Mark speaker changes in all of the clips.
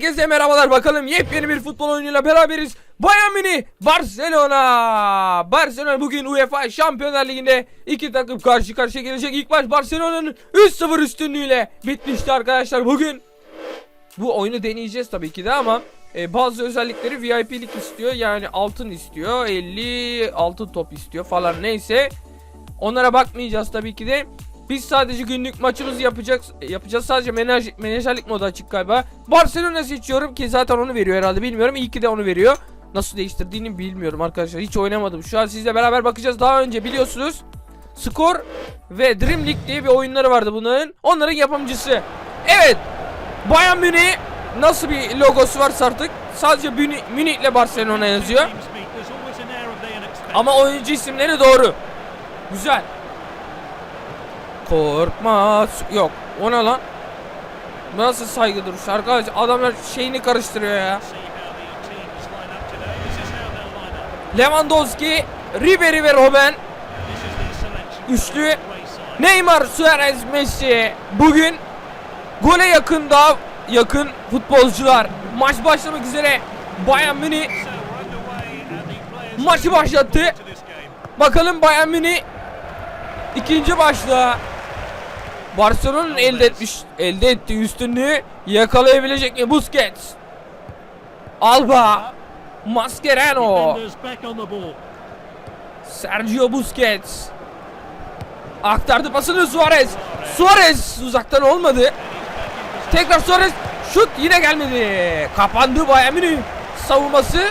Speaker 1: Herkese merhabalar bakalım yepyeni bir futbol oyunuyla beraberiz. Bayern Münih Barcelona. Barcelona bugün UEFA Şampiyonlar Ligi'nde iki takım karşı karşıya gelecek. İlk maç Barcelona'nın 3-0 üstünlüğüyle bitmişti arkadaşlar. Bugün bu oyunu deneyeceğiz tabii ki de ama e, bazı özellikleri VIP'lik istiyor. Yani altın istiyor. 50 altın top istiyor falan neyse. Onlara bakmayacağız tabii ki de. Biz sadece günlük maçımızı yapacağız. Yapacağız sadece menaj, menajerlik modu açık galiba. Barcelona seçiyorum ki zaten onu veriyor herhalde bilmiyorum. İyi ki de onu veriyor. Nasıl değiştirdiğini bilmiyorum arkadaşlar. Hiç oynamadım. Şu an sizle beraber bakacağız. Daha önce biliyorsunuz Skor ve Dream League diye bir oyunları vardı bunların. Onların yapımcısı. Evet. Bayern Münih nasıl bir logosu varsa artık sadece Münih, ile Barcelona yazıyor. Ama oyuncu isimleri doğru. Güzel. Korkma. Yok. O ne lan? Nasıl saygı duruşu arkadaş? Adamlar şeyini karıştırıyor ya. Lewandowski, Ribery ve Robben. Üçlü. Neymar, Suarez, Messi. Bugün gole yakın daha yakın futbolcular. Maç başlamak üzere. Bayern Münih maçı başlattı. Bakalım Bayern Münih ikinci başlığa Barcelona'nın elde etmiş elde ettiği üstünlüğü yakalayabilecek mi Busquets? Alba, Mascherano, Sergio Busquets. Aktardı pasını Suarez. Suarez uzaktan olmadı. Tekrar Suarez şut yine gelmedi. Kapandı Bayern Münih savunması.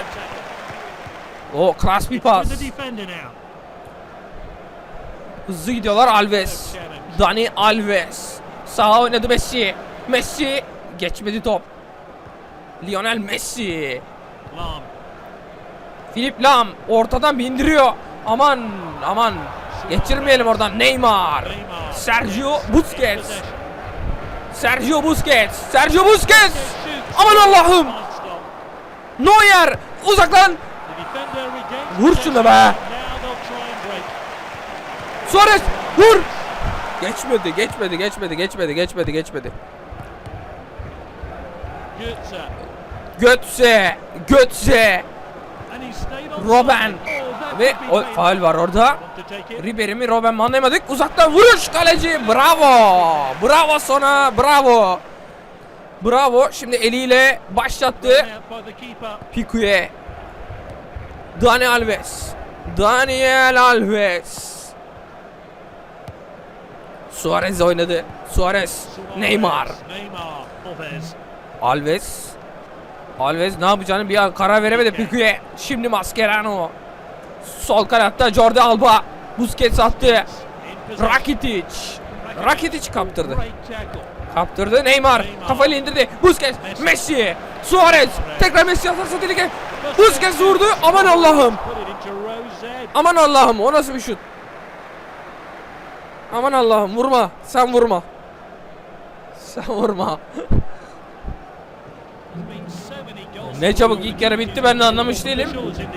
Speaker 1: O klas bir pas. Hızlı gidiyorlar Alves. Dani Alves. Sağa oynadı Messi. Messi geçmedi top. Lionel Messi. Filip Lam ortadan bindiriyor. Aman aman. Geçirmeyelim oradan Neymar. Sergio Busquets. Sergio Busquets. Sergio Busquets. Aman Allah'ım. Neuer uzaklan. Vur şunu be. Suarez vur. Geçmedi, geçmedi, geçmedi, geçmedi, geçmedi, geçmedi. Götze, Götze, Robben ve o faul var orada. Ribery mi Robben mi anlayamadık. Uzaktan vuruş kaleci. Bravo. Bravo sana. Bravo. Bravo. Şimdi eliyle başlattı. Pikuye. Dani Alves. Daniel Alves. Suarez oynadı. Suarez. Neymar. Alves. Alves ne yapacağını bir an karar veremedi Pikuye. Şimdi Mascherano. Sol kanatta Jordi Alba. Busquets attı. Rakitic. Rakitic kaptırdı. Kaptırdı Neymar. Kafayla indirdi. Busquets. Messi. Suarez. Tekrar Messi atarsa tehlike. Busquets vurdu. Aman Allah'ım. Aman Allah'ım. O nasıl bir şut? Aman Allah'ım vurma. Sen vurma. Sen vurma. Ne çabuk ilk yarı bitti ben de anlamış değilim.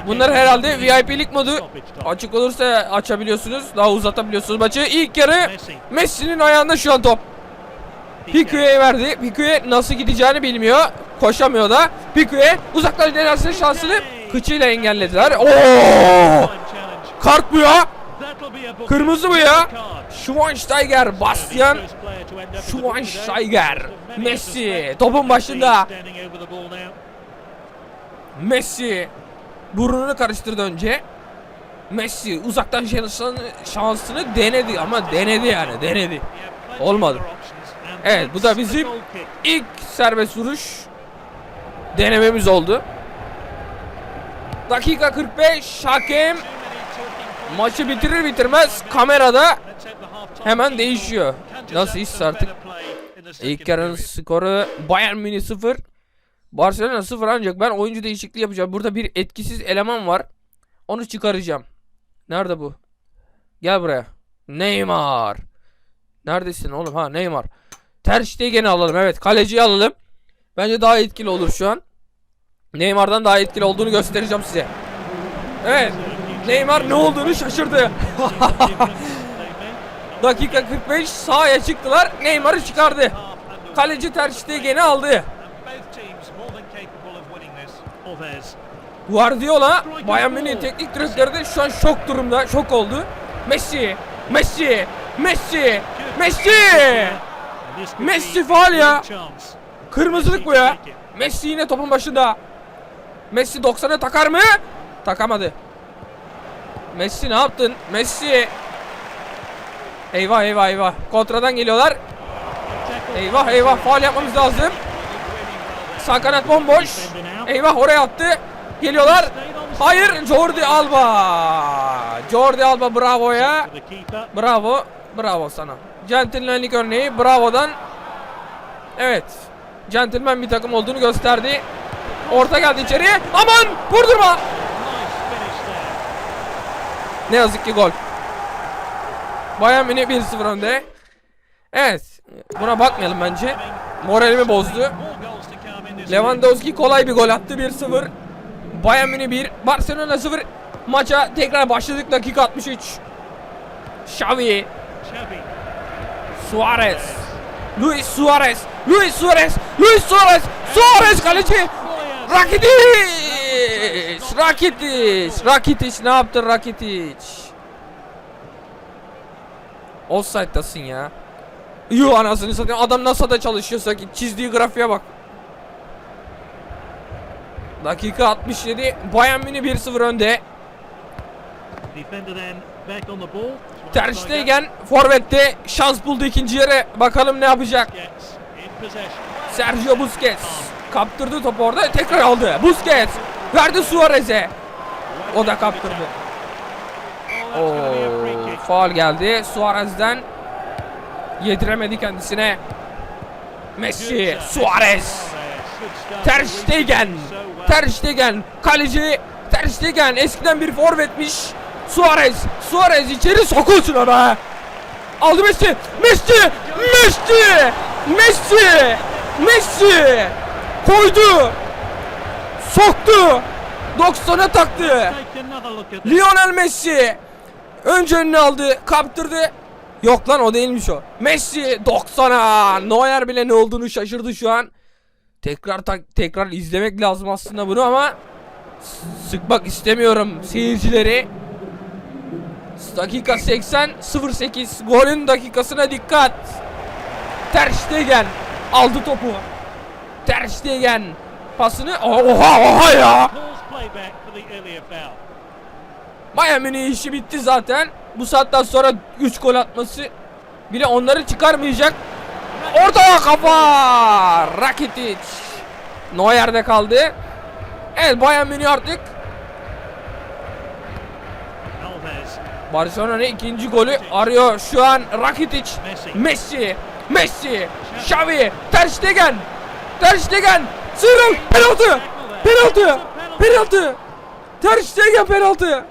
Speaker 1: Bunlar herhalde VIP'lik modu açık olursa açabiliyorsunuz. Daha uzatabiliyorsunuz maçı. İlk yarı Messi'nin ayağında şu an top. Pikuye'ye verdi. Pikuye nasıl gideceğini bilmiyor. Koşamıyor da. Pikuye uzaktan denersin şansını kıçıyla engellediler. Oo! Ya. Kırmızı bu ya. Schweinsteiger, Bastian Schweinsteiger, Messi topun başında. Messi burnunu karıştırdı önce. Messi uzaktan şansını, şansını denedi ama denedi yani denedi. Olmadı. Evet bu da bizim ilk serbest vuruş denememiz oldu. Dakika 45 hakem maçı bitirir bitirmez kamerada hemen değişiyor. Nasıl iş artık? İlk yarının skoru Bayern Münih 0. Barcelona 0 ancak ben oyuncu değişikliği yapacağım. Burada bir etkisiz eleman var. Onu çıkaracağım. Nerede bu? Gel buraya. Neymar. Neredesin oğlum? Ha Neymar. Ter Stegen'i alalım. Evet kaleciyi alalım. Bence daha etkili olur şu an. Neymar'dan daha etkili olduğunu göstereceğim size. Evet. Neymar ne olduğunu şaşırdı. Dakika 45 sahaya çıktılar. Neymar'ı çıkardı. Kaleci Ter Stegen'i aldı. Guardiola Bayern Münih teknik direktörü de şu an şok durumda. Şok oldu. Messi, Messi, Messi, Messi! Messi
Speaker 2: be
Speaker 1: faul ya. Kırmızılık bu ya. Messi yine topun başında. Messi 90'a takar mı? Takamadı. Messi ne yaptın? Messi. Eyvah eyvah eyvah. Kontradan geliyorlar. Eyvah eyvah faul yapmamız lazım. Sağ kanat bomboş. Eyvah oraya attı. Geliyorlar. Hayır Jordi Alba. Jordi Alba bravo ya. Bravo. Bravo sana. Centilmenlik örneği bravo'dan. Evet. Centilmen bir takım olduğunu gösterdi. Orta geldi içeriye. Aman vurdurma. Ne yazık ki gol. Bayern Münih 1-0 önde. Evet. Buna bakmayalım bence. Moralimi bozdu. Lewandowski kolay bir gol attı 1-0. Bayern Münih 1, Barcelona 0. Maça tekrar başladık dakika 63. Xavi,
Speaker 2: Xavi.
Speaker 1: Suarez, Luis Suarez, Luis Suarez, Luis Suarez, Suarez kaleci. Rakitic! Rakitic! Rakitic ne yaptı Rakitic? Offside'dasın ya. Yuh anasını satayım adam nasıl da çalışıyorsa ki çizdiği grafiğe bak. Dakika 67 Bayern Münih 1-0 önde. Ter Stegen forvette şans buldu ikinci yere. Bakalım ne yapacak. Sergio Busquets kaptırdı topu orada tekrar aldı. Busquets verdi Suarez'e. O da kaptırdı. Oo, faul geldi. Suarez'den yediremedi kendisine. Messi, Suarez, Ter Stegen. Ter Stegen, kaleci Ter Stegen eskiden bir forvetmiş. Suarez, Suarez içeri sokulsun ona. Aldı Messi, Messi, Messi, Messi, Messi, koydu, soktu, 90'a taktı. Lionel Messi önce önüne aldı, kaptırdı. Yok lan o değilmiş o. Messi 90'a. Neuer bile ne olduğunu şaşırdı şu an. Tekrar tak- tekrar izlemek lazım aslında bunu ama sıkmak istemiyorum seyircileri. Dakika 80 08 golün dakikasına dikkat. Ter Stegen aldı topu. Ter Stegen pasını oha oha ya. Münih işi bitti zaten. Bu saatten sonra 3 gol atması bile onları çıkarmayacak. Ortaya kafa! Rakitic. Neuer'de kaldı. Evet Bayern Münih artık. Barcelona'nın ikinci golü arıyor şu an Rakitic.
Speaker 2: Messi.
Speaker 1: Messi. Messi. Xavi. Ter Stegen. Ter Stegen. Sıyrıl. Penaltı. Penaltı. Penaltı. Ter Stegen penaltı.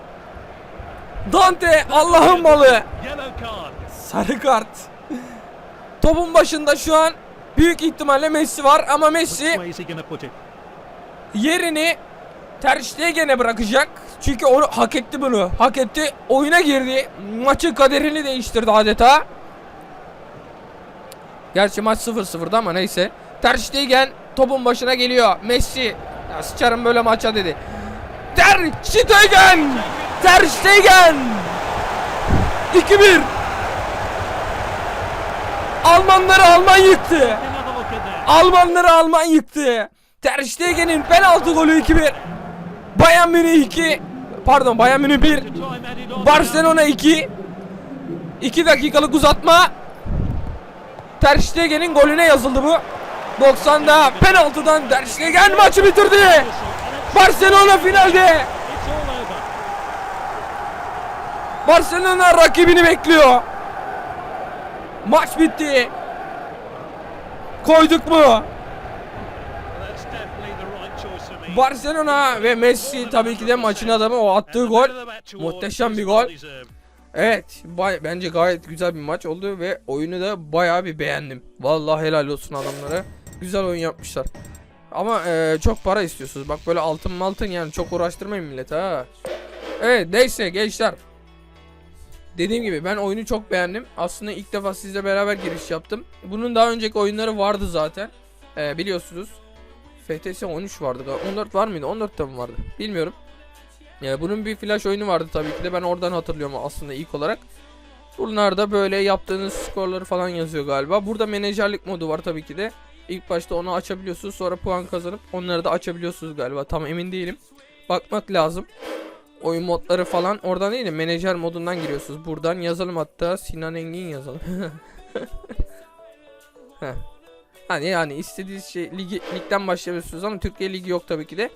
Speaker 1: Dante Allah'ın malı. Sarı kart. Topun başında şu an büyük ihtimalle Messi var ama Messi yerini Ter Stegen'e bırakacak. Çünkü onu hak etti bunu. Hak etti. Oyuna girdi. Maçın kaderini değiştirdi adeta. Gerçi maç 0-0'da ama neyse. Ter Stegen topun başına geliyor. Messi. Ya sıçarım böyle maça dedi. Ter Stegen! Ter Stegen! 2-1. Almanları Alman yıktı. Almanları Alman yıktı. Ter Stegen'in penaltı golü 2-1. Bayern Münih 2. Pardon Bayern Münih 1.
Speaker 2: To time added on.
Speaker 1: Barcelona 2. 2 dakikalık uzatma. Ter Stegen'in golüne yazıldı bu. 90'da penaltıdan Ter Stegen maçı bitirdi. Barcelona finalde. Barcelona rakibini bekliyor. Maç bitti. Koyduk mu? Barcelona ve Messi tabii ki de maçın adamı o attığı gol. Muhteşem bir gol. Evet, bence gayet güzel bir maç oldu ve oyunu da bayağı bir beğendim. Vallahi helal olsun adamlara. Güzel oyun yapmışlar. Ama eee, çok para istiyorsunuz. Bak böyle altın maltın yani çok uğraştırmayın millete ha. Evet neyse gençler. Dediğim gibi ben oyunu çok beğendim. Aslında ilk defa sizle beraber giriş yaptım. Bunun daha önceki oyunları vardı zaten. Eee, biliyorsunuz. FTS 13 vardı galiba. 14 var mıydı? 14 de mi vardı? Bilmiyorum. Ya bunun bir flash oyunu vardı tabii ki de ben oradan hatırlıyorum aslında ilk olarak. Bunlarda böyle yaptığınız skorları falan yazıyor galiba. Burada menajerlik modu var tabii ki de. İlk başta onu açabiliyorsunuz sonra puan kazanıp onları da açabiliyorsunuz galiba. Tam emin değilim. Bakmak lazım. Oyun modları falan oradan değil de menajer modundan giriyorsunuz. Buradan yazalım hatta Sinan Engin yazalım. Hani yani istediğiniz şey ligi, ligden başlayabiliyorsunuz ama Türkiye ligi yok tabii ki de.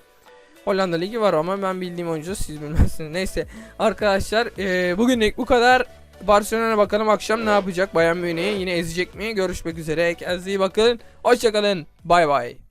Speaker 1: Hollanda ligi var ama ben bildiğim oyuncu siz bilmezsiniz. Neyse arkadaşlar eee bugünlük bu kadar. Barcelona'ya bakalım akşam ne yapacak Bayern Münih'i yine ezecek mi? Görüşmek üzere. Kendinize iyi bakın. Hoşçakalın. Bay bay.